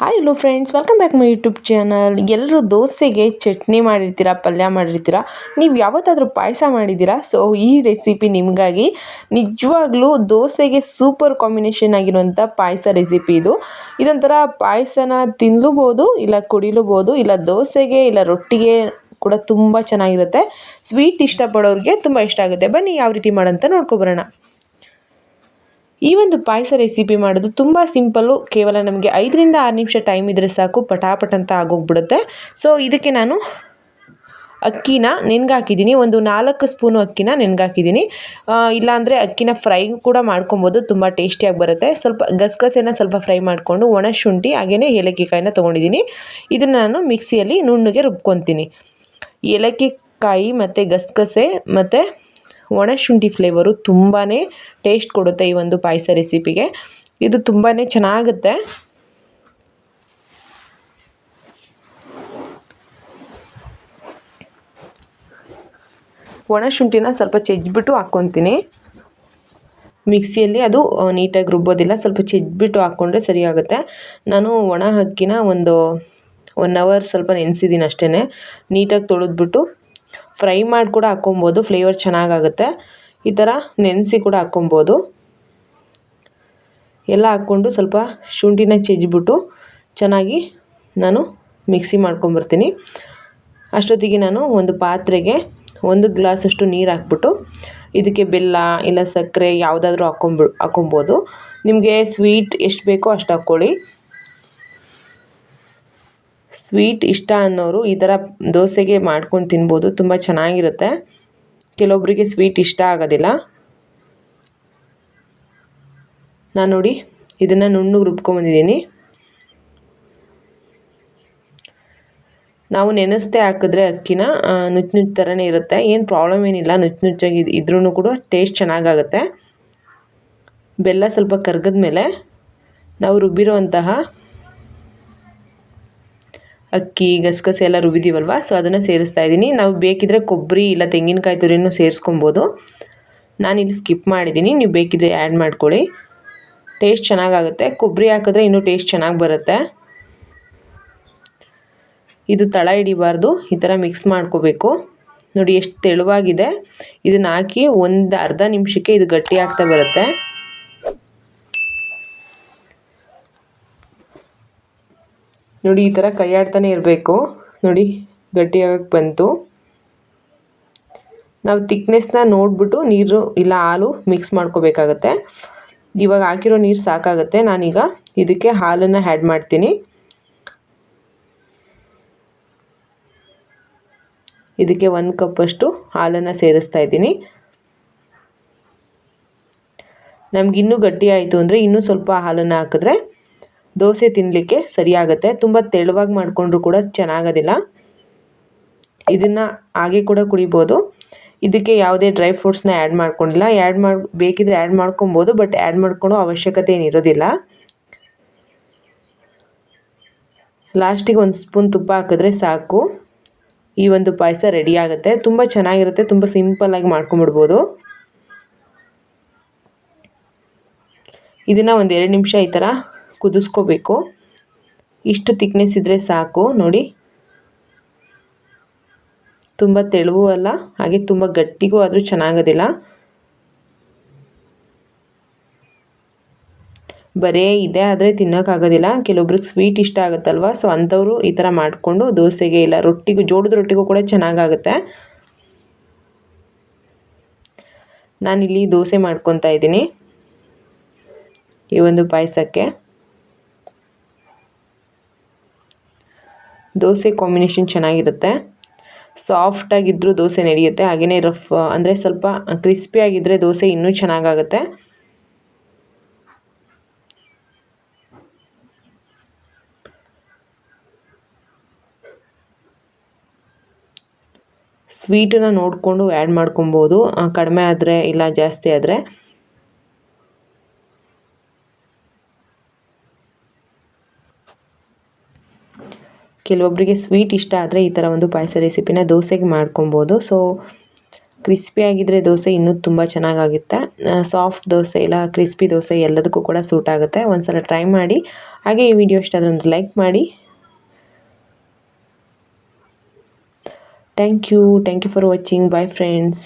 Hi hello friends welcome back my YouTube channel ಎಲ್ಲರೂ ದೋಸೆಗೆ ಚಟ್ನಿ ಮಾಡಿರ್ತೀರಾ, ಪಲ್ಯ ಮಾಡಿರ್ತೀರಾ? ನೀವು ಯಾವತ್ತಾದರೂ ಪಾಯಸ ಮಾಡಿದ್ದೀರಾ? ಸೊ ಈ ರೆಸಿಪಿ ನಿಮಗಾಗಿ ನಿಜವಾಗ್ಲೂ ದೋಸೆಗೆ ಸೂಪರ್ ಕಾಂಬಿನೇಷನ್ ಆಗಿರುವಂಥ ಪಾಯಸ ರೆಸಿಪಿ ಇದು. ಇದೊಂಥರ ಪಾಯಸನ ತಿನ್ನಲೂಬೋದು ಇಲ್ಲ ಕುಡಿಲೂಬೋದು, ಇಲ್ಲ ದೋಸೆಗೆ, ಇಲ್ಲ ರೊಟ್ಟಿಗೆ ಕೂಡ ತುಂಬ ಚೆನ್ನಾಗಿರುತ್ತೆ. ಸ್ವೀಟ್ ಇಷ್ಟಪಡೋರಿಗೆ ತುಂಬ ಇಷ್ಟ ಆಗುತ್ತೆ. ಬನ್ನಿ, ಯಾವ ರೀತಿ ಮಾಡೋಂತ ನೋಡ್ಕೊಬರೋಣ ಈ ಒಂದು ಪಾಯಸ ರೆಸಿಪಿ ಮಾಡೋದು ತುಂಬ ಸಿಂಪಲ್ಲು ಕೇವಲ ನಮಗೆ ಐದರಿಂದ ಆರು ನಿಮಿಷ ಟೈಮ್ ಇದ್ದರೆ ಸಾಕು, ಪಟಾಪಟ್ ಅಂತ ಆಗೋಗ್ಬಿಡುತ್ತೆ. ಸೊ ಇದಕ್ಕೆ ನಾನು ಅಕ್ಕಿನ ನೆನ್ಗಾಕಿದ್ದೀನಿ. ಒಂದು ನಾಲ್ಕು ಸ್ಪೂನು ಅಕ್ಕಿನ ನೆನ್ಗಾಕಿದ್ದೀನಿ. ಇಲ್ಲಾಂದರೆ ಅಕ್ಕಿನ ಫ್ರೈ ಕೂಡ ಮಾಡ್ಕೊಬೋದು, ತುಂಬ ಟೇಸ್ಟಿಯಾಗಿ ಬರುತ್ತೆ. ಸ್ವಲ್ಪ ಗಸಗಸೆನ ಸ್ವಲ್ಪ ಫ್ರೈ ಮಾಡಿಕೊಂಡು, ಒಣ ಶುಂಠಿ ಹಾಗೆಯೇ ಏಲಕ್ಕಿ ಕಾಯಿನ ತೊಗೊಂಡಿದ್ದೀನಿ. ಇದನ್ನು ನಾನು ಮಿಕ್ಸಿಯಲ್ಲಿ ನುಣ್ಣಗೆ ರುಬ್ಕೊತೀನಿ. ಏಲಕ್ಕಿ ಕಾಯಿ ಮತ್ತು ಗಸಗಸೆ ಮತ್ತು ಒಣಶುಂಠಿ ಫ್ಲೇವರು ತುಂಬಾ ಟೇಸ್ಟ್ ಕೊಡುತ್ತೆ ಈ ಒಂದು ಪಾಯಸ ರೆಸಿಪಿಗೆ ಇದು ತುಂಬಾ ಚೆನ್ನಾಗುತ್ತೆ. ಒಣಶುಂಠಿನ ಸ್ವಲ್ಪ ಚೆಜ್ಜಿಬಿಟ್ಟು ಹಾಕ್ಕೊತೀನಿ. ಮಿಕ್ಸಿಯಲ್ಲಿ ಅದು ನೀಟಾಗಿ ರುಬ್ಬೋದಿಲ್ಲ, ಸ್ವಲ್ಪ ಚೆಜ್ಜಿಬಿಟ್ಟು ಹಾಕ್ಕೊಂಡ್ರೆ ಸರಿಯಾಗುತ್ತೆ. ನಾನು ಒಣ ಅಕ್ಕಿನ ಒಂದು ಒನ್ ಅವರ್ ಸ್ವಲ್ಪ ನೆನೆಸಿದ್ದೀನಿ ಅಷ್ಟೇ ನೀಟಾಗಿ ತೊಳೆದ್ಬಿಟ್ಟು ಫ್ರೈ ಮಾಡಿ ಕೂಡ ಹಾಕ್ಕೊಬೋದು, ಫ್ಲೇವರ್ ಚೆನ್ನಾಗಾಗುತ್ತೆ. ಈ ಥರ ನೆನೆಸಿ ಕೂಡ ಹಾಕ್ಕೊಬೋದು. ಎಲ್ಲ ಹಾಕ್ಕೊಂಡು ಸ್ವಲ್ಪ ಶುಂಠಿನ ಚೆಜ್ಜಿಬಿಟ್ಟು ಚೆನ್ನಾಗಿ ನಾನು ಮಿಕ್ಸಿ ಮಾಡ್ಕೊಂಬರ್ತೀನಿ ಅಷ್ಟೊತ್ತಿಗೆ ನಾನು ಒಂದು ಪಾತ್ರೆಗೆ ಒಂದು ಗ್ಲಾಸಷ್ಟು ನೀರು ಹಾಕ್ಬಿಟ್ಟು ಇದಕ್ಕೆ ಬೆಲ್ಲ ಇಲ್ಲ ಸಕ್ಕರೆ ಯಾವುದಾದ್ರೂ ಹಾಕ್ಕೊಂಬಿ, ಹಾಕ್ಕೊಬೋದು. ನಿಮಗೆ ಸ್ವೀಟ್ ಎಷ್ಟು ಬೇಕೋ ಅಷ್ಟು ಹಾಕ್ಕೊಳ್ಳಿ. ಸ್ವೀಟ್ ಇಷ್ಟ ಅನ್ನೋರು ಈ ಥರ ದೋಸೆಗೆ ಮಾಡ್ಕೊಂಡು ತಿನ್ಬೋದು, ತುಂಬ ಚೆನ್ನಾಗಿರುತ್ತೆ. ಕೆಲವೊಬ್ಬರಿಗೆ ಸ್ವೀಟ್ ಇಷ್ಟ ಆಗೋದಿಲ್ಲ. ನಾನು ನೋಡಿ, ಇದನ್ನು ನುಣ್ಣಗೆ ರುಬ್ಕೊಂಬಂದಿದ್ದೀನಿ ನಾವು ನೆನೆಸ್ದೆ ಹಾಕಿದ್ರೆ ಅಕ್ಕಿನ ನುಚ್ಚು ನುಚ್ಚು ಥರನೇ ಇರುತ್ತೆ. ಏನು ಪ್ರಾಬ್ಲಮ್ ಏನಿಲ್ಲ, ನುಚ್ಚು ನುಚ್ಚಾಗಿ ಇದ್ರೂ ಕೂಡ ಟೇಸ್ಟ್ ಚೆನ್ನಾಗಾಗುತ್ತೆ. ಬೆಲ್ಲ ಸ್ವಲ್ಪ ಕರ್ಗದ ಮೇಲೆ ನಾವು ರುಬ್ಬಿರುವಂತಹ ಅಕ್ಕಿ, ಗಸಗಸೆ ಎಲ್ಲ ರುಬ್ಬಿದ್ದೀವಲ್ವ ಸೊ ಅದನ್ನು ಸೇರಿಸ್ತಾ ಇದ್ದೀನಿ. ನಾವು ಬೇಕಿದ್ದರೆ ಕೊಬ್ಬರಿ ಇಲ್ಲ ತೆಂಗಿನಕಾಯಿ ತುರಿನೂ ಸೇರಿಸ್ಕೊಬೋದು. ನಾನಿಲ್ಲಿ ಸ್ಕಿಪ್ ಮಾಡಿದ್ದೀನಿ. ನೀವು ಬೇಕಿದ್ರೆ ಆ್ಯಡ್ ಮಾಡ್ಕೊಳ್ಳಿ. ಟೇಸ್ಟ್ ಚೆನ್ನಾಗಾಗುತ್ತೆ. ಕೊಬ್ಬರಿ ಹಾಕಿದ್ರೆ ಇನ್ನೂ ಟೇಸ್ಟ್ ಚೆನ್ನಾಗಿ ಬರುತ್ತೆ. ಇದು ತಳ ಹಿಡಿಬಾರ್ದು. ಈ ಥರ ಮಿಕ್ಸ್ ಮಾಡ್ಕೋಬೇಕು. ನೋಡಿ, ಎಷ್ಟು ತೆಳುವಾಗಿದೆ. ಇದನ್ನು ಹಾಕಿ ಒಂದು ಅರ್ಧ ನಿಮಿಷಕ್ಕೆ ಇದು ಗಟ್ಟಿ ಆಗ್ತಾ ಬರುತ್ತೆ. ನೋಡಿ, ಈ ಥರ ಕೈ ಇರಬೇಕು. ನೋಡಿ ಗಟ್ಟಿಯಾಗಕ್ಕೆ ಬಂತು. ನಾವು ತಿಕ್ನೆಸ್ನ ನೋಡಿಬಿಟ್ಟು ನೀರು ಇಲ್ಲ ಹಾಲು ಮಿಕ್ಸ್ ಮಾಡ್ಕೋಬೇಕಾಗತ್ತೆ. ಇವಾಗ ಹಾಕಿರೋ ನೀರು ಸಾಕಾಗುತ್ತೆ. ನಾನೀಗ ಇದಕ್ಕೆ ಹಾಲನ್ನು ಆ್ಯಡ್ ಮಾಡ್ತೀನಿ. ಇದಕ್ಕೆ ಒಂದು ಕಪ್ಪಷ್ಟು ಹಾಲನ್ನು ಸೇರಿಸ್ತಾ ಇದ್ದೀನಿ. ನಮಗಿನ್ನೂ ಗಟ್ಟಿ ಆಯಿತು ಅಂದರೆ ಇನ್ನೂ ಸ್ವಲ್ಪ ಹಾಲನ್ನು ಹಾಕಿದ್ರೆ ದೋಸೆ ತಿನ್ನಲಿಕ್ಕೆ ಸರಿಯಾಗುತ್ತೆ. ತುಂಬ ತೆಳುವಾಗಿ ಮಾಡಿಕೊಂಡ್ರು ಕೂಡ ಚೆನ್ನಾಗೋದಿಲ್ಲ. ಇದನ್ನು ಹಾಗೆ ಕೂಡ ಕುಡಿಬೋದು. ಇದಕ್ಕೆ ಯಾವುದೇ ಡ್ರೈ ಫ್ರೂಟ್ಸ್ನ ಆ್ಯಡ್ ಮಾಡ್ಕೊಂಡಿಲ್ಲ. ಆ್ಯಡ್ ಮಾಡಿ, ಬೇಕಿದ್ರೆ ಆ್ಯಡ್ ಮಾಡ್ಕೊಬೋದು, ಬಟ್ ಆ್ಯಡ್ ಮಾಡ್ಕೊಳೋ ಅವಶ್ಯಕತೆ ಏನಿರೋದಿಲ್ಲ ಲಾಸ್ಟಿಗೆ ಒಂದು ಸ್ಪೂನ್ ತುಪ್ಪ ಹಾಕಿದ್ರೆ ಸಾಕು. ಈ ಒಂದು ಪಾಯಸ ರೆಡಿ ಆಗುತ್ತೆ. ತುಂಬ ಚೆನ್ನಾಗಿರುತ್ತೆ. ತುಂಬ ಸಿಂಪಲ್ಲಾಗಿ ಮಾಡ್ಕೊಂಬಿಡ್ಬೋದು ಇದನ್ನು ಒಂದು ಎರಡು ನಿಮಿಷ ಈ ಥರ ಕುದಿಸ್ಕೋಬೇಕು. ಇಷ್ಟು ತಿಕ್ನೆಸ್ ಇದ್ದರೆ ಸಾಕು, ನೋಡಿ. ತುಂಬ ತೆಳುವೂ ಅಲ್ಲ, ಹಾಗೆ ತುಂಬ ಗಟ್ಟಿಗೂ ಆದರೂ ಚೆನ್ನಾಗೋದಿಲ್ಲ. ಬರೇ ಇದೆ, ಆದರೆ ತಿನ್ನೋಕ್ಕಾಗೋದಿಲ್ಲ. ಕೆಲವೊಬ್ರಿಗೆ ಸ್ವೀಟ್ ಇಷ್ಟ ಆಗುತ್ತಲ್ವ ಸೊ ಅಂಥವರು ಈ ಥರ ಮಾಡಿಕೊಂಡು ದೋಸೆಗೆ ಇಲ್ಲ, ರೊಟ್ಟಿಗೂ ಜೋಡದ ರೊಟ್ಟಿಗೂ ಕೂಡ ಚೆನ್ನಾಗಾಗುತ್ತೆ. ನಾನಿಲ್ಲಿ ದೋಸೆ ಮಾಡ್ಕೊತಾ ಇದ್ದೀನಿ. ಈ ಒಂದು ಪಾಯಸಕ್ಕೆ. ದೋಸೆ ಕಾಂಬಿನೇಷನ್ ಚೆನ್ನಾಗಿರುತ್ತೆ. ಸಾಫ್ಟಾಗಿದ್ದರೂ ದೋಸೆ ನಡೆಯುತ್ತೆ. ಹಾಗೆಯೇ ರಫ್ ಅಂದರೆ ಸ್ವಲ್ಪ ಕ್ರಿಸ್ಪಿಯಾಗಿದ್ದರೆ ದೋಸೆ ಇನ್ನೂ ಚೆನ್ನಾಗಾಗುತ್ತೆ. ಸ್ವೀಟನ್ನು ನೋಡಿಕೊಂಡು ಆ್ಯಡ್ ಮಾಡ್ಕೊಬೋದು. ಕಡಿಮೆ ಆದರೆ ಇಲ್ಲ ಜಾಸ್ತಿ ಆದರೆ. ಕೆಲವೊಬ್ಬರಿಗೆ ಸ್ವೀಟ್ ಇಷ್ಟ ಆದರೆ ಈ ಥರ ಒಂದು ಪಾಯಸ ರೆಸಿಪಿನ ದೋಸೆಗೆ ಮಾಡ್ಕೊಬೋದು. ಸೊ ಕ್ರಿಸ್ಪಿಯಾಗಿದ್ದರೆ ದೋಸೆ ಇನ್ನೂ ತುಂಬ ಚೆನ್ನಾಗಾಗುತ್ತೆ. ಸಾಫ್ಟ್ ದೋಸೆ ಇಲ್ಲ ಕ್ರಿಸ್ಪಿ ದೋಸೆ ಎಲ್ಲದಕ್ಕೂ ಕೂಡ ಸೂಟ್ ಆಗುತ್ತೆ. ಒಂದ್ಸಲ ಟ್ರೈ ಮಾಡಿ. ಹಾಗೆ ಈ ವಿಡಿಯೋ ಇಷ್ಟ ಆದರೆ ಒಂದು ಲೈಕ್ ಮಾಡಿ. Thank you thank you for watching bye friends